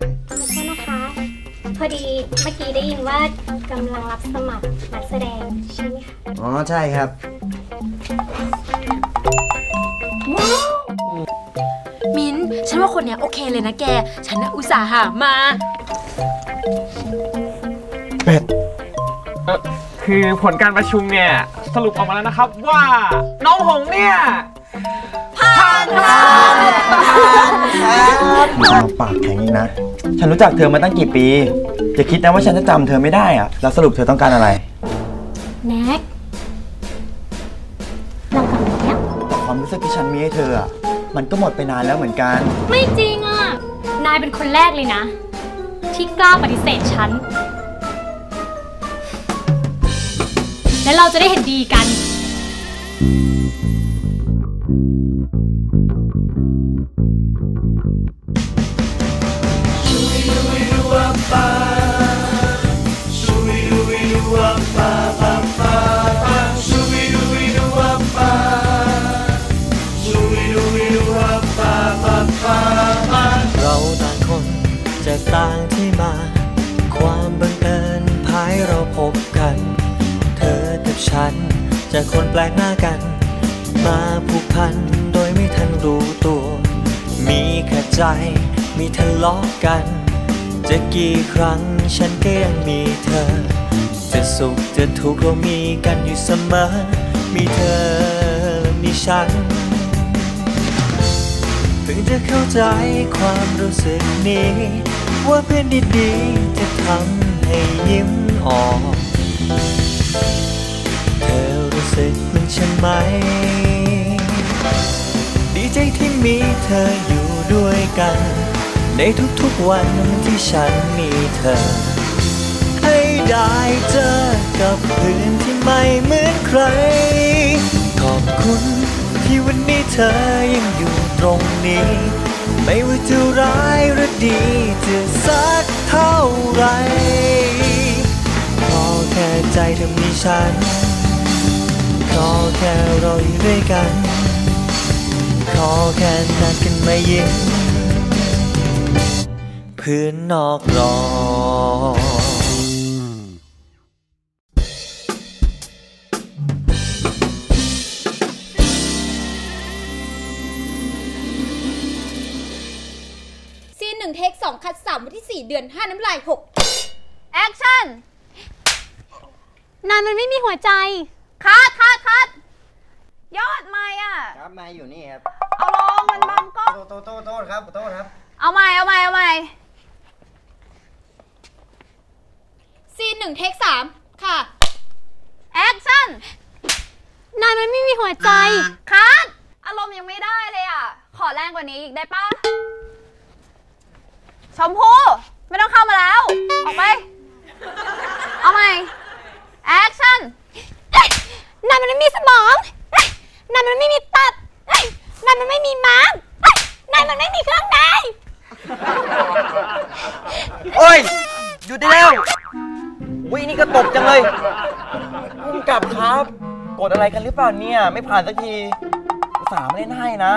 ขอโทษนะคะ พอดีเมื่อกี้ได้ยินว่ากำลังรับสมัครนักแสดงใช่ไหมคะอ๋อใช่ครับ มิ้นท์ฉันว่าคนเนี้ยโอเคเลยนะแก ฉันน่ะอุตส่าห์หามาเป็ดเออคือผลการประชุมเนี่ย สรุปออกมาแล้วนะครับว่า น้องหงเนี่ย ปากแข็งอีกนะ ฉันรู้จักเธอมาตั้งกี่ปีอย่าคิดนะว่าฉันจะจำเธอไม่ได้อะแล้วสรุปเธอต้องการอะไร แน็กเรากลับมาแล้ว แต่ความรู้สึกที่ฉันมีให้เธออะมันก็หมดไปนานแล้วเหมือนกัน ไม่จริงอะ นายเป็นคนแรกเลยนะ ที่กล้าปฏิเสธฉัน และเราจะได้เห็นดีกัน เราต่างคนจะต่างที่มา ความบังเอิญพายเราพบกัน เธอกับฉันจากคนแปลกหน้ากัน มาผูกพัน ใจมีทะเลาะกัน จะกี่ครั้งฉันก็ยังมีเธอ จะสุขจะทุกข์เรามีกันอยู่เสมอ มีเธอและมีฉันเพิ่งจะเข้าใจความรู้สึกนี้ ว่าเพื่อนดีๆจะทำให้ยิ้มออก เธอรู้สึกเหมือนฉันไหม ดีใจที่มีเธออยู่ ด้วยกัน ในทุกๆวันที่ฉันมีเธอ ให้ได้เจอกับเพื่อนที่ไม่เหมือนใคร ขอบคุณที่วันนี้เธอยังอยู่ตรงนี้ ไม่ว่าจะร้ายหรือดีจะสักเท่าไหรขอแค่ใจเธอมีฉันขอแค่เราอยู่ด้วยกัน อแค่นัดกันมายิ้มเพื่อนนอกรอบซีนหนึ่งเทคสองคัดสามวันที่สี่เดือนห้าน้ำลายหกแอคชั่น นายมันไม่มีหัวใจ คัดคัดคัด ครับขอโทษครับ เอาใหม่เอาใหม่เอาใหม่ซีนหนึ่งเทคสามค่ะ แอคชั่น นายมันไม่มีหัวใจ คัดอารมณ์ยังไม่ได้เลยอะ ขอแรงกว่านี้อีกได้ปะชมพู่ไม่ต้องเข้ามาแล้ว ออกไป เอาใหม่ แอคชั่น นายมันไม่มีสมอง นายมันไม่มีตับนายมันไม่มีม้าม นายมันไม่มีเครื่องในโอ้ยหยุดได้แล้ววินี่ก็ตบจังเลยพุ่งกลับครับกดอะไรกันหรือเปล่าเนี่ย ไม่ผ่านสักทีอุตส่าห์ไม่ได้ให้นะ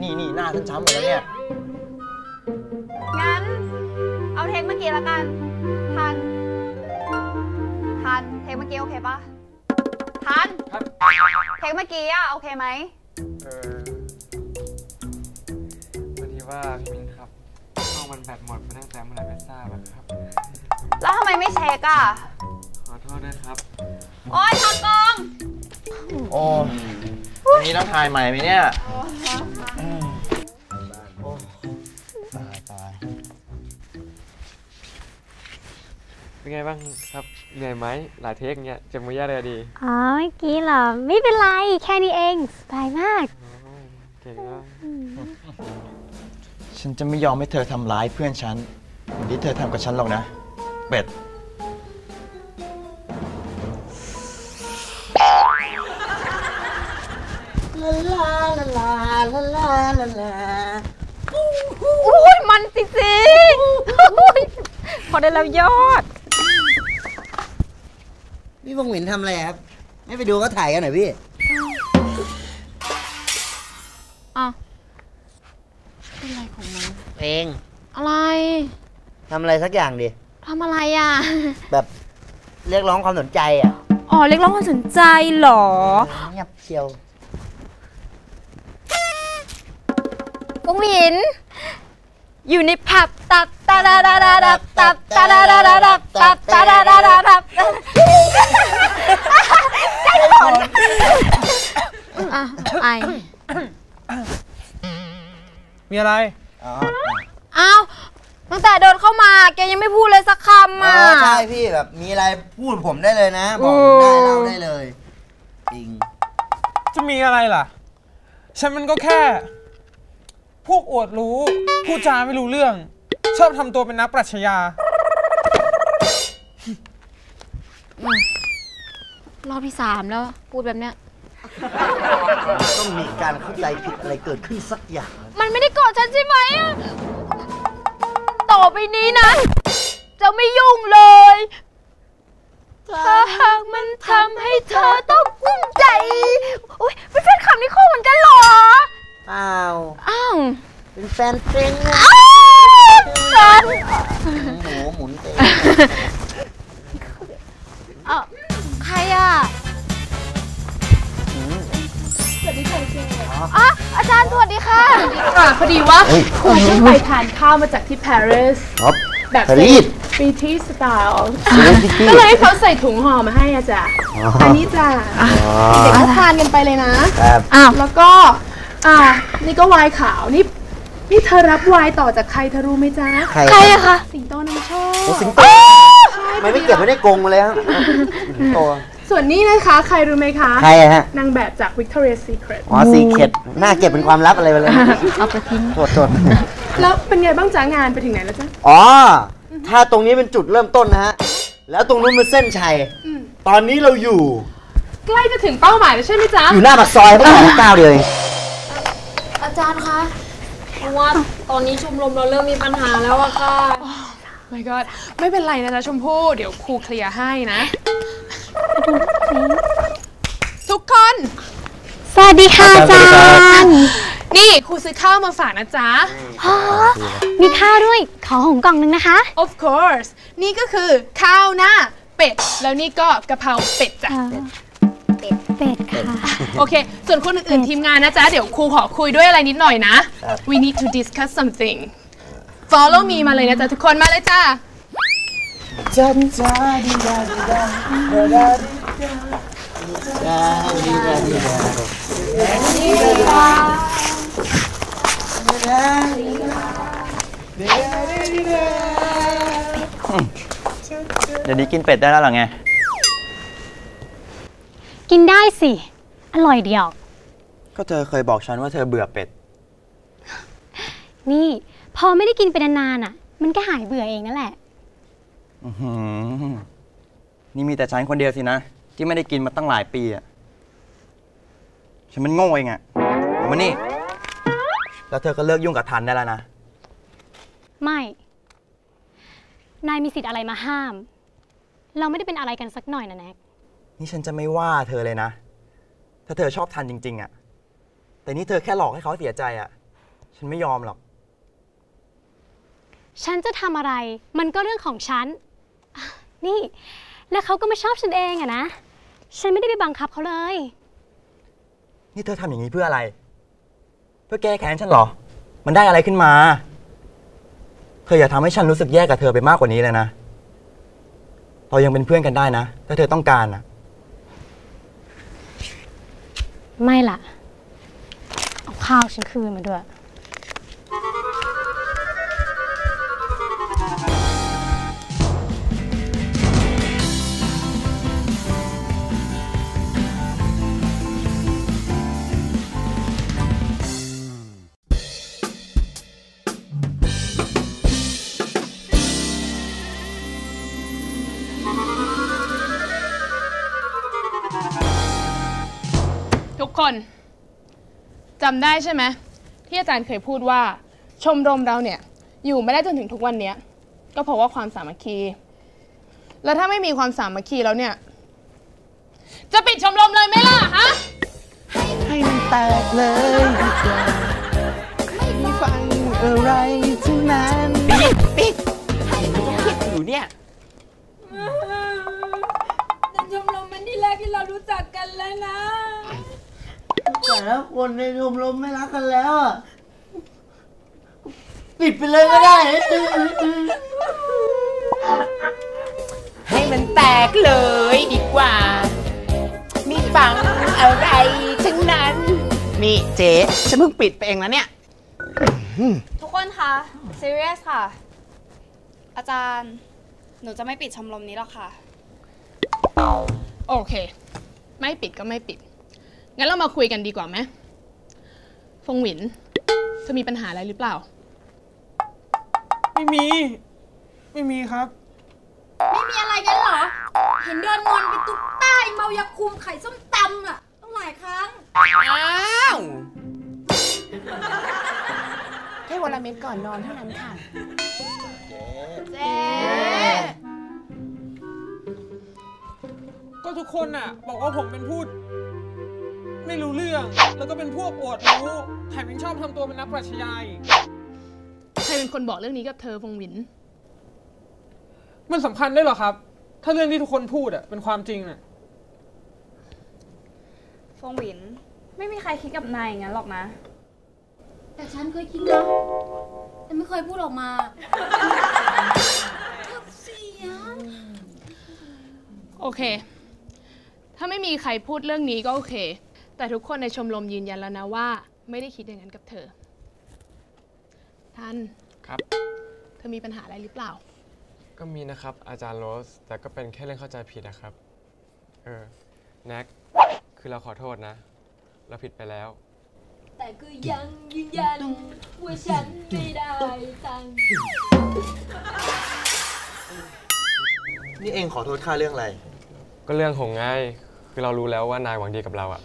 นี่นี่หน้าฉันช้ำหมดแล้วเนี่ย งั้น เอาเทคเมื่อกี้ละกัน ทัน ทัน เทคเมื่อกี้โอเคปะทันครับเทคเมื่อกี้อะโอเคไหม เออพอดี ว่าพี่มิ้นครับห้องมันแบตหมดไปตั้งแต่เมื่อไหร่ไม่ทราบอะครับ แล้วทำไมไม่เช็คอะขอโทษด้วยครับ โอ๊ยทากอง โอ้วันนี้ต้องถ่ายใหม่ไหมเนี่ยโอ้ตายตายเป็นไงบ้างครับเหนื่อยไหมหลายเทคเนี่ยเจ็บมือยากเลยอะดีอ๋อเมื่อกี้เหรอ ไม่เป็นไร แค่นี้เอง สบายมากโอ้ยเก่งมาก ฉันจะไม่ยอมให้เธอทำร้ายเพื่อนฉันเหมือนที่เธอทำกับฉันหรอกนะ เป็ดอุ้ยมันจริงๆพอได้แล้วยอด พี่พงหวินทำอะไรครับ ไม่ไปดูเขาถ่ายกันหน่อยพี่ เพลง อะไรทำอะไรสักอย่างดิ ทำอะไรอะ แบบเรียกร้องความสนใจอะอ๋อเรียกร้องความสนใจเหรอ เงียบเชียว กุ้งหวิน อยู่ในผับตับตาดาดาดาดับตับตาดาดาดาดับตับตาดาดาดาดับใจหอนอะไอมีอะไร อ๋ออ้าวตั้งแต่เดินเข้ามาแกยังไม่พูดเลยสักคำอ๋อะอใช่พี่แบบมีอะไรพูดผมได้เลยนะ บอกผมได้เล่าได้เลย จริง จะมีอะไรล่ะ ฉันมันก็แค่ พวกอวดรู้พูดจาไม่รู้เรื่อง ชอบทำตัวเป็นนักปรัชญารอบที่สามแล้ว พูดแบบเนี้ย ต้องมีการเข้าใจผิดอะไรเกิดขึ้นสักอย่าง มันไม่ได้โกรธฉันใช่ไหมอะต่อไปนี้นะ จะไม่ยุ่งเลยถ้าหากมันทำให้เธอต้องกุ้มใจอุ้ยเป็นแฟนคลับนิโคเหมือนกันเหรอเปล่าอ้าวเป็นแฟนเพลงนะอ้าวฉันหมูหมุนเตะเอ่อใครอะ อะอาจารย์สวัสดีค่ะอะพอดีว่าคุณเพิ่งไปทานข้าวมาจากที่ปารีสครับแบบปารีสฟรีทีสไตล์เซเลบริตี้ก็เลยให้เขาใส่ถุงห่อมาให้อะจ้ะอ๋ออัอันนี้จ้ะเด็กก็ทานกันไปเลยนะครับแล้วก็อ่านี่ก็ไวน์ขาวนี่นี่เธอรับไวน์ต่อจากใครเธอรู้ไหมจ๊ะใครใครอะคะสิงโตนำโชโอ้คสิงโตไม่ไม่เก็บไว้ในกรงมาเลยครับสิงโต ส่วนนี้นะคะใครรู้ไหมคะ ใครอะฮะ นางแบบจาก Victoria's Secret อ๋อซีเค็ดหน้าเก็บเป็นความลับอะไรไปเลยเอาไปทิ้งโทษโทษแล้วเป็นไงบ้างจ๊ะงานไปถึงไหนแล้วจ๊ะ อ๋อ ถ้าตรงนี้เป็นจุดเริ่มต้นนะฮะ แล้วตรงนู้นเป็นเส้นชัย ตอนนี้เราอยู่ ใกล้จะถึงเป้าหมายแล้วใช่ไหมจ๊ะ อยู่หน้าปากซอยเพิ่งออกก้าวเดียวเองอาจารย์คะเพราะว่าตอนนี้ชมรมเราเริ่มมีปัญหาแล้วอะค่ะ my god ไม่เป็นไรนะจ๊ะชมพู่เดี๋ยวครูเคลียร์ให้นะ ทุกคน สวัสดีค่ะอาจารย์นี่ครูซื้อข้าวมาฝากนะจ๊ะอ๋อมีข้าวด้วย ขอหงกล่องนึงนะคะ of course นี่ก็คือข้าวหน้าเป็ด แล้วนี่ก็กะเพราเป็ดจ้ะ เป็ด เป็ดค่ะ โอเค ส่วนคนอื่นๆทีมงานนะจ๊ะ เดี๋ยวครูขอคุยด้วยอะไรนิดหน่อยนะ we need to discuss something follow me มาเลยนะจ๊ะทุกคนมาเลยจ้า เดี๋ยวนี้กินเป็ดได้แล้วเหรอไง กินได้สิ อร่อยเดียว ก็เธอเคยบอกฉันว่าเธอเบื่อเป็ด นี่ พอไม่ได้กินเป็นนานๆอะ มันก็หายเบื่อเองนั่นแหละอื้อหือนี่มีแต่ฉันคนเดียวสินะ ที่ไม่ได้กินมาตั้งหลายปีอะฉันมันโง่เองอะเอามานี่ แล้วเธอก็เลิกยุ่งกับทันได้แล้วนะ ไม่ นายมีสิทธิ์อะไรมาห้าม เราไม่ได้เป็นอะไรกันสักหน่อยนะแน็ก นี่ฉันจะไม่ว่าเธอเลยนะ ถ้าเธอชอบทันจริง ๆอะแต่นี่เธอแค่หลอกให้เขาเสียใจอะฉันไม่ยอมหรอก ฉันจะทำอะไร มันก็เรื่องของฉันอะนี่ แล้วเขาก็ไม่ชอบฉันเองอะนะ ฉันไม่ได้ไปบังคับเขาเลย นี่เธอทำอย่างนี้เพื่ออะไร เพื่อแก้แค้นฉันเหรอ มันได้อะไรขึ้นมา เธออย่าทำให้ฉันรู้สึกแย่กับเธอไปมากกว่านี้เลยนะ เรายังเป็นเพื่อนกันได้นะ ถ้าเธอต้องการนะไม่ล่ะ เอาข้าวฉันคืนมาด้วย จำได้ใช่ไหมที่อาจารย์เคยพูดว่า ชมรมเราเนี่ย อยู่ไม่ได้จนถึงทุกวันนี้ก็เพราะว่าความสามัคคี แล้วถ้าไม่มีความสามัคคีแล้วเนี่ย จะปิดชมรมเลยไหมล่ะฮะให้มันแตกเลยไม่ฟังอะไรทั้งนั้นปิดปิดคิดอยู่เนี่ยนั่นชมรมมันที่แรกที่เรารู้จักกันแล้วนะ ต่ละคนในชมรมไม่รักกันแล้วอะปิดไปเลยก็ได้ ให้มันแตกเลยดีกว่าไม่ฟังอะไรทั้งนั้น นี่เจ๊ฉันเพิ่งปิดไปเองแล้วเนี่ย ทุกคนคะ serious ค่ะ อาจารย์ หนูจะไม่ปิดชมรมนี้หรอกค่ะ โอเค ไม่ปิดก็ไม่ปิด งั้นเรามาคุยกันดีกว่าไหมฟงหวิน เธอมีปัญหาอะไรหรือเปล่า ไม่มี ไม่มีครับ ไม่มีอะไรกันเหรอ เห็นเดินงอนไปตุ๊กตาไอ้เมายาคุมไข่ส้มตำอะต้องหลายครั้ง อ้าวแค่วันละเม็ดก่อนนอนเท่านั้นค่ะ เจ๊ก็ทุกคนน่ะ บอกว่าผมเป็นพูด ไม่รู้เรื่อง แล้วก็เป็นพวกอวดรู้แถมยังชอบทำตัวเป็นนักปรัชญาอีกใครเป็นคนบอกเรื่องนี้กับเธอฟงหวิน มันสำคัญได้วยเหรอครับ ถ้าเรื่องที่ทุกคนพูดอะเป็นความจริงน่ะฟงหวิน ไม่มีใครคิดกับนายอย่างนั้นหรอกนะ แต่ฉันเคยคิดนะ แต่ไม่เคยพูดออกมาเจ็บเสียงโอเค ถ้าไม่มีใครพูดเรื่องนี้ก็โอเค แต่ทุกคนในชมรมยืนยันแล้วนะว่า ไม่ได้คิดอย่างนั้นกับเธอ ท่านครับ เธอมีปัญหาอะไรหรือเปล่า ก็มีนะครับอาจารย์โรส แต่ก็เป็นแค่เรื่องเข้าใจผิดนะครับ เออแน็กคือเราขอโทษนะ เราผิดไปแล้ว แต่ก็ยังยืนยันว่าฉันไม่ได้ตั้งนี่เองขอโทษข้าเรื่องอะไร ก็เรื่องของง่ายคือเรารู้แล้วว่านายหวังดีกับเราอะ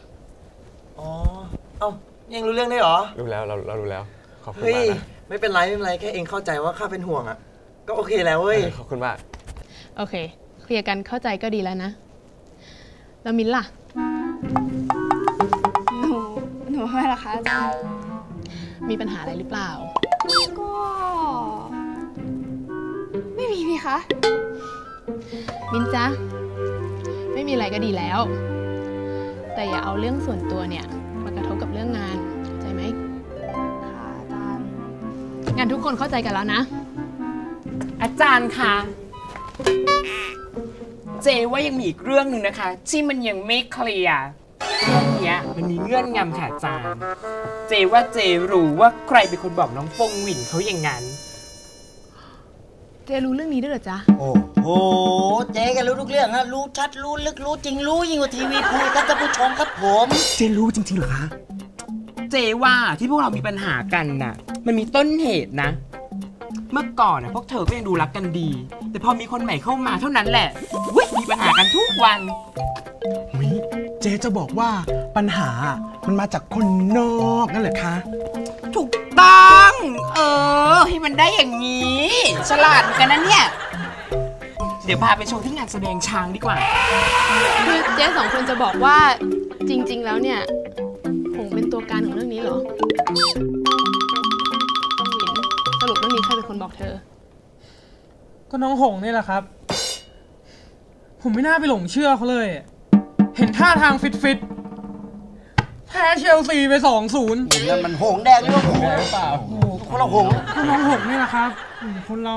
อ๋อ เอ้านี่เองรู้เรื่องได้เหรอ รู้แล้วเราเรารู้แล้ว ขอบคุณเฮ้ย มากนะไม่เป็นไรไม่เป็นไรแค่เองเข้าใจว่าข้าเป็นห่วงอะก็โอเคแล้วเว้ยเออขอบคุณมาก โอเค เคลียร์กันเข้าใจก็ดีแล้วนะ แล้วมิ้นล่ะ หนูหนูไม่ละคะอาจารย์มีปัญหาอะไรหรือเปล่า ก็ ไม่มีนี่คะ มินจ๊ะ ไม่มีอะไรก็ดีแล้ว แต่อย่าเอาเรื่องส่วนตัวเนี่ยมากระทบกับเรื่องงานเข้าใจไหมค่ะอาจารย์ งานทุกคนเข้าใจกันแล้วนะ อาจารย์คะเจว่ายังมีอีกเรื่องหนึ่งนะคะ ที่มันยังไม่เคลียร์เรื่องเนี้ยมันมีเงื่อนงำค่ะอาจารย์ เจว่าเจรู้ว่าใครเป็นคนบอกน้องฟงหวินเขาอย่างนั้น เจรู้เรื่องนี้ด้วยเหรอจ๊ะ โอ้โห เจ๊กันรู้ทุกเรื่องฮะ รู้ชัด รู้ลึก รู้จริง รู้ยิ่งกว่าทีวีพูดครับท่านผู้ชมครับผม เจรู้จริงๆเหรอคะ เจว่าที่พวกเรามีปัญหากันน่ะ มันมีต้นเหตุนะ เมื่อก่อนน่ะพวกเธอก็ยังดูรักกันดี แต่พอมีคนใหม่เข้ามาเท่านั้นแหละอุ๊ยมีปัญหากันทุกวันวิเจ๊จะบอกว่าปัญหามันมาจากคนนอกนั่นแหละคะ ถูก ต้อง เออ ให้มันได้อย่างนี้ ฉลาดเหมือนกันนะเนี่ย เดี๋ยวพาไปโชว์ที่งานแสดงช้างดีกว่า คือเจ๊สองคนจะบอกว่าจริง ๆ แล้วเนี่ยผงเป็นตัวการของเรื่องนี้เหรอต้องหวินสรุปเรื่องนี้ใครเป็นคนบอกเธอ ก็น้องหงนี่แหละครับ ผมไม่น่าไปหลงเชื่อเขาเลย เห็นท่าทางฟิตฟิตๆแพ้เชลซีไปสองศูนย์นั่นมันหงแดงหรือว่าหงเปล่าคนละหงก็น้องหงนี่แหละครับอืมคนเรา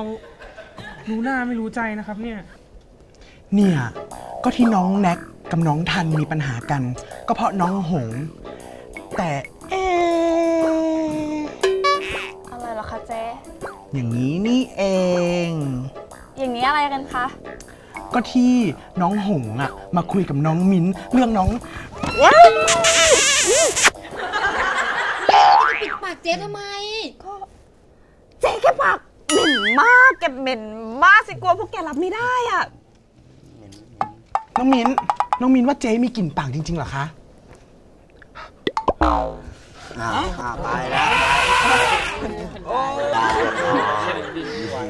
รู้หน้าไม่รู้ใจนะครับเนี่ย เนี่ย ก็ที่น้องแน็กกับน้องทันมีปัญหากัน ก็เพราะน้องหง แต่เอ๊ะอะไรเหรอคะเจ๊อย่างนี้นี่เอง อย่างนี้อะไรกันคะ ก็ที่น้องหงอะมาคุยกับน้องมิ้นเรื่องน้องปิดปา จ๊ทำไมเจ๊แกปากเหม็นมากแกเหม็นมากสิกลัวพวกแกรับไม่ได้อะน้องมิ้นน้องมิ้นว่าเจ๊มีกลิ่นปากจริงๆเหรอคะอ้าวอ้าวไปแล้ว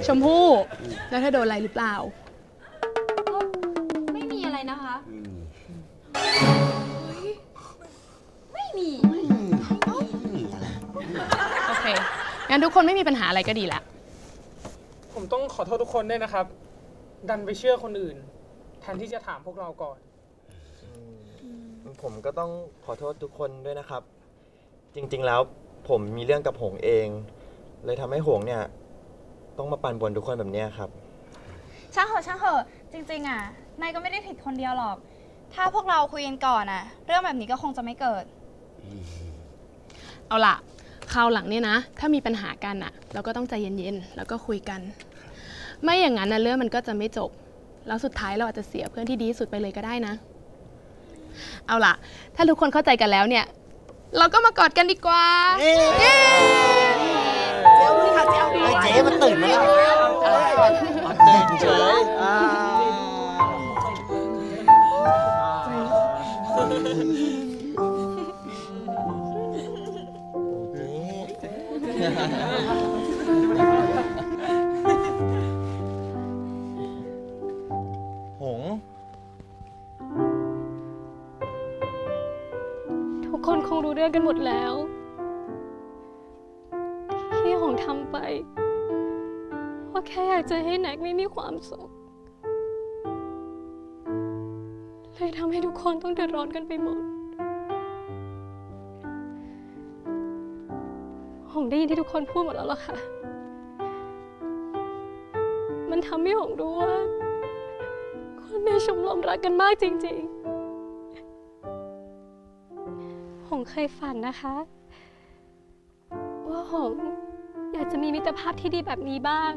ชมพู่ แล้วเธอโดนอะไรหรือเปล่า ไม่มีอะไรนะคะ งั้นทุกคนไม่มีปัญหาอะไรก็ดีละผมต้องขอโทษทุกคนด้วยนะครับ ดันไปเชื่อคนอื่นแทนที่จะถามพวกเราก่อน ผมก็ต้องขอโทษทุกคนด้วยนะครับ จริง ๆ แล้วผมมีเรื่องกับหงเอง เลยทำให้หงเนี่ย ต้องมาปั่นป่วนทุกคนแบบเนี้ยครับ ช่างเหอะช่างเหอะจริง ๆ อะนายก็ไม่ได้ผิดคนเดียวหรอก ถ้าพวกเราคุยกันก่อนอะ เรื่องแบบนี้ก็คงจะไม่เกิด เอาล่ะ คราวหลังเนี่ยนะ ถ้ามีปัญหากันอะเราก็ต้องใจเย็นๆ แล้วก็คุยกัน ไม่อย่างนั้นนะเรื่องมันก็จะไม่จบ แล้วสุดท้ายเราอาจจะเสียเพื่อนที่ดีที่สุดไปเลยก็ได้นะ เอาล่ะ ถ้าทุกคนเข้าใจกันแล้วเนี่ย เราก็มากอดกันดีกว่าเอ้ยเย้ไอ้เจ๊มันตื่นมาแล้วตื่นเฉยอ่า เรื่องกันหมดแล้ว ที่หงทำไปเพราะแค่อยากจะให้แน็กไม่มีความสุข เลยทำให้ทุกคนต้องเดือดร้อนกันไปหมดหงได้ยินที่ทุกคนพูดหมดแล้วล่ะค่ะ มันทำให้หงรู้ว่าคนในชมรมรักกันมากจริง ๆ หงเคยฝันนะคะ ว่าหงอยากจะมีมิตรภาพที่ดีแบบนี้บ้าง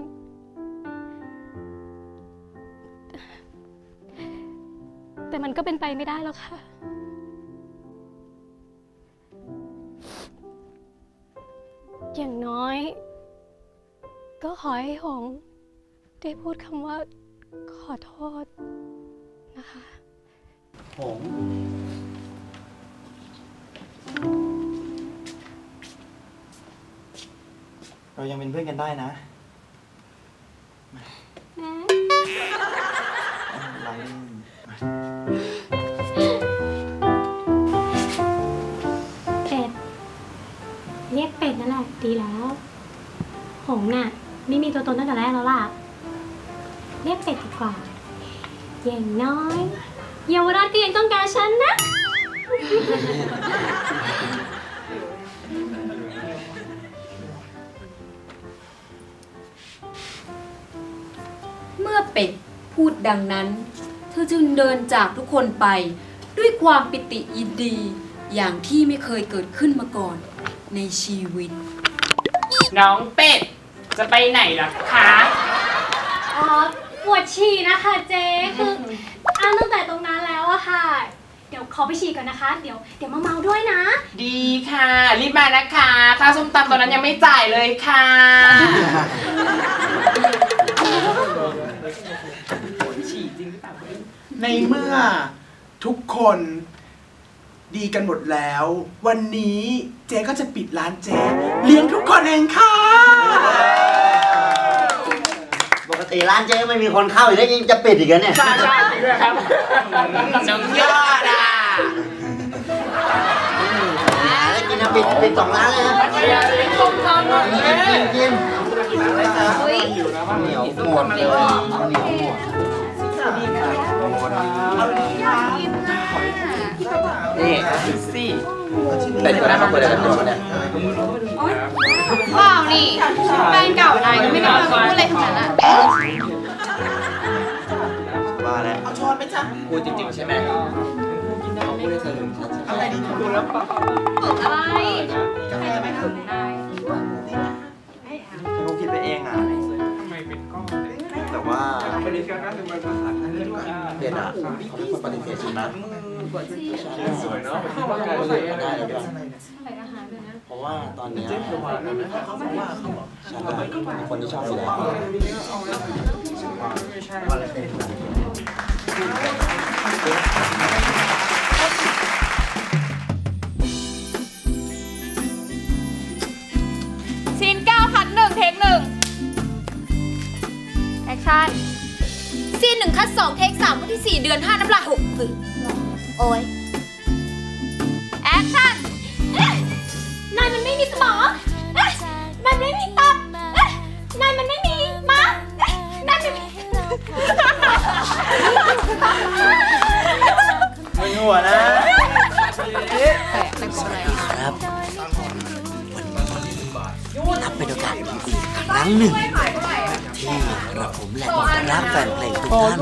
แต่มันก็เป็นไปไม่ได้แล้วค่ะ อย่างน้อย ก็ขอให้หงได้พูดคำว่าขอโทษนะคะ หง เรายังเป็นเพื่อนกันได้นะเราเล่นเป็ด เรียกเป็ดนั่นแหละดีแล้ว หงน่ะ ไม่มีตัวตนตั้งแต่แรกแล้วล่ะ เรียกเป็ดดีกว่า อย่างน้อย เยาวราชก็ยังต้องการฉันนะ ดดังนั้น เธอจึงเดินจากทุกคนไปด้วยความปิติยินดี อย่างที่ไม่เคยเกิดขึ้นมาก่อนในชีวิต น้องเป็ด จะไปไหนล่ะคะอ๋อปวดฉี่นะคะเจ๊คืออ้างตั้งแต่ตรงนั้นแล้วอะค่ะ เดี๋ยวขอไปฉี่ก่อนนะคะ เดี๋ยวเดี๋ยวมาเมาด้วยนะ ดีค่ะ รีบมานะคะค่าส้มตำตอนนั้นยังไม่จ่ายเลยค่ะ ในเมื่อทุกคนดีกันหมดแล้ว วันนี้เจ๊ก็จะปิดร้านเจ๊เลี้ยงทุกคนเองค่ะ ปกติร้านเจ๊ไม่มีคนเข้าอยู่แล้วยังจะปิดอีกเหรอเนี่ยใช่ใช่จริงด้วยครับน้องยอดอะแล้วกินนะปิดปิดสองร้านเลยนะส้มตำหน่อยกินกินกินเหนียวหมดเลยเหนียวหมด นี่สิแต่อยู่หน้าครอบครัวเดียวกันอยู่ปะเนี่ยเปล่านี่แฟนเก่านายก็ไม่ได้มาพูดอะไรทั้งนั้นอะว่าแล้วเอาช้อนไหมจ๊ะพูดจริงๆใช่ไหมเขาพูดให้เธอลืมชัดๆอะไรดีที่ดูแล้วฝึกอะไรใครจะไปฝึกนายฉันคงคิดไปเองอะแต่ว่าเด็ดอะเขาเป็นคนปฏิเสธฉันนะสวยเนาะได้เลยด้วยเพราะว่าตอนเนี้ยฉันอะเป็นคนที่ชอบสีแดงซี ชั่นซีนหนึ่งคัดสองเทคสามวันที่สี่เดือนห้าน้ำลายหกตึกโอ้ยแอคชั่นนายมันไม่มีสมองมันไม่มีตับนายมันไม่มีม้านายมันมึหัวนะสวัครับวันนี้นับเป็นโอกาสดีครั้งหนึ่ง กระผมและมิตรรักแฟนเพลงทุกท่าน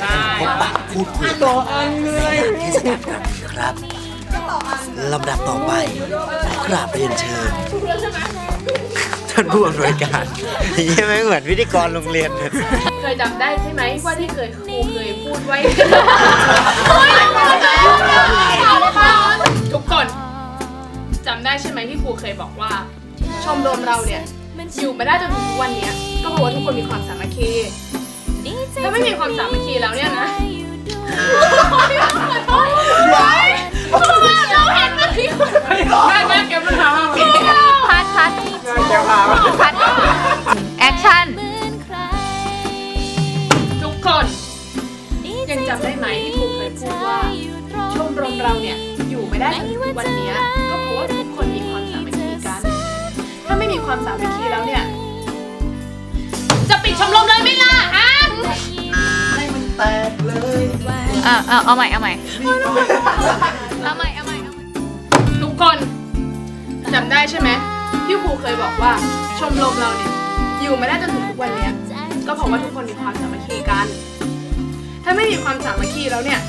จะได้พบปะพูดคุยกันในงานเทศกาลครั้งนี้ครับลำดับต่อไปขอกราบเรียนเชิญท่านผู้อำนวยการยังไม่เหมือนพิธีกรโรงเรียนเลยเคยจำได้ใช่ไหมว่าที่เคยครูเคยพูดไว้ทุกคนจำได้ใช่ไหมที่ครูเคยบอกว่า ชมรมเราเนี่ยอยู่มาได้จนถึงทุกวันเนี้ยก็เพราะว่าทุกคนมีความสามัคคีถ้าไม่มีความสามัคคีแล้วเนี่ยนะเรา เอาเอาใหม่เอาใหม่เอาใหม่เอาใหม่เอาใหม่ทุกคนจำได้ใช่ไหมที่ครูเคยบอกว่าชมรมเราเนี่ยอยู่ไม่ได้จนถึงทุกวันเนี้ยก็เพราะว่าทุกคนมีความสามัคคีกัน ถ้าไม่มีความสามัคคีแล้วเนี่ย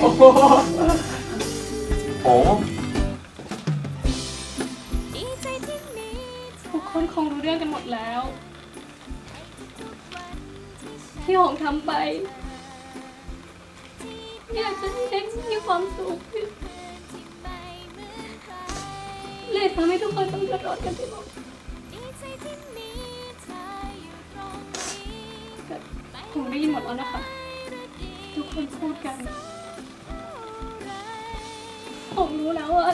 โอ้ทุกคนคงรู้เรื่องกันหมดแล้ว ที่หงทำไป อยากจะให้เด็กมีความสุขเลยทำให้ทุกคนต้องเดือดร้อนกันไปหมดดีใจที่รงผมได้ยินหมดแล้วนะคะ ทุกคนพูดกัน ผมรู้แล้วว่า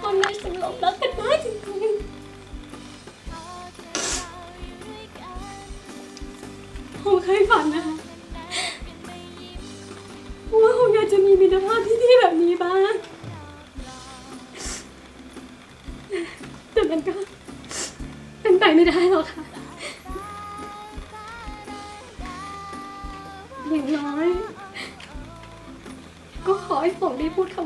คนในสังคมรักกันมากจริงๆผมเคยฝันนะคะว่าผมอยากจะมีมิตรภาพที่ดีแบบนี้บ้าง แต่มันก็เป็นไปไม่ได้หรอกค่ะ ขอ